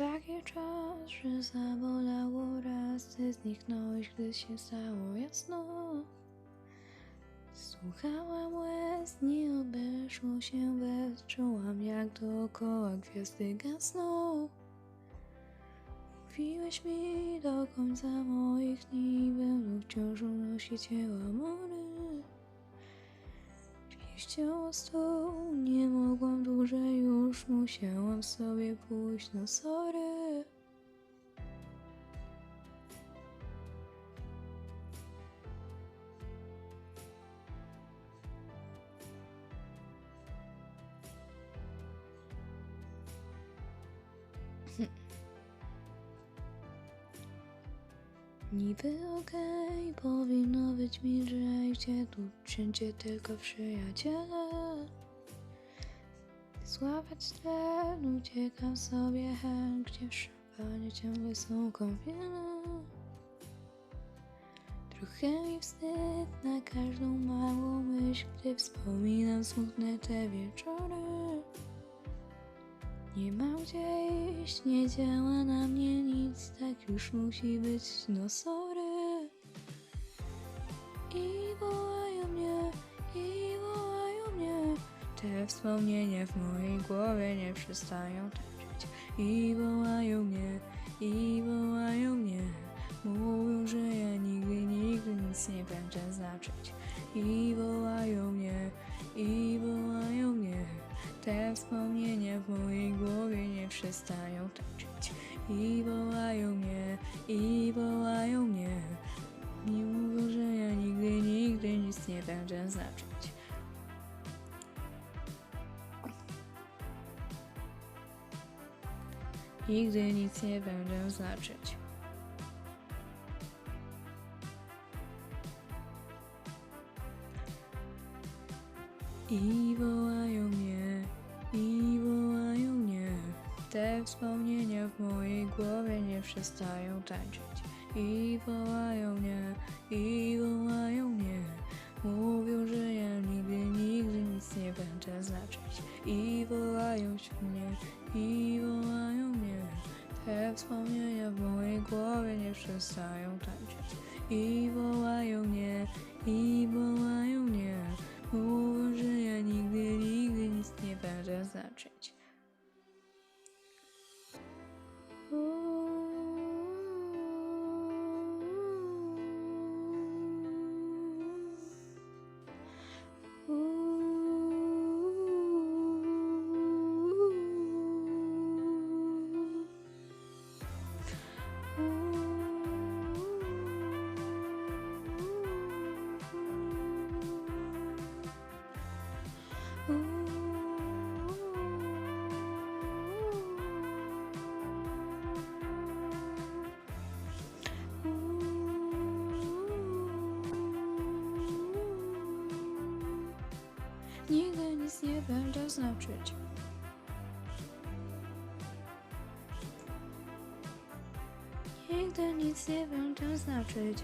taki czas, że zabolało raz Ty zniknąłeś, gdy się stało jasno. Słuchałam łez, nie obeszło się bez Czułam jak dookoła gwiazdy gasną. Mówiłeś mi do końca moich dni Będą wciąż unosić ciała stół, nie mogłam dłużej już Musiałam sobie pójść, no sorry Niby okej, powinno być milżej Gdzie tu wszędzie tylko przyjaciele. Złapać tlen, uciekam sobie hen Gdzie w szampanie ciągle są kąpiele. Trochę mi wstyd na każdą małą myśl Gdy wspominam smutne te wieczory nie mam gdzie iść, nie działa na mnie nic, tak już musi być, no sorry. I wołają mnie, i wołają mnie. Te wspomnienia w mojej głowie nie przestają tańczyć. I wołają mnie, i wołają mnie. Mówią, że ja nigdy, nigdy nic nie będę znaczyć. I wołają wspomnienia w mojej głowie nie przestają tańczyć. I wołają mnie, i wołają mnie. I mówią, że ja nigdy, nigdy nic nie będę znaczyć. Nigdy nic nie będę znaczyć. I wołają mnie, Te wspomnienia w mojej głowie nie przestają tańczyć. I wołają mnie, i wołają mnie. Mówią, że ja nigdy, nigdy nic nie będę znaczyć. I wołają się mnie, i wołają mnie. Te wspomnienia w mojej głowie nie przestają tańczyć. I wołają mnie, Nigdy nic nie będę znaczyć. Nigdy nic nie będę znaczyć.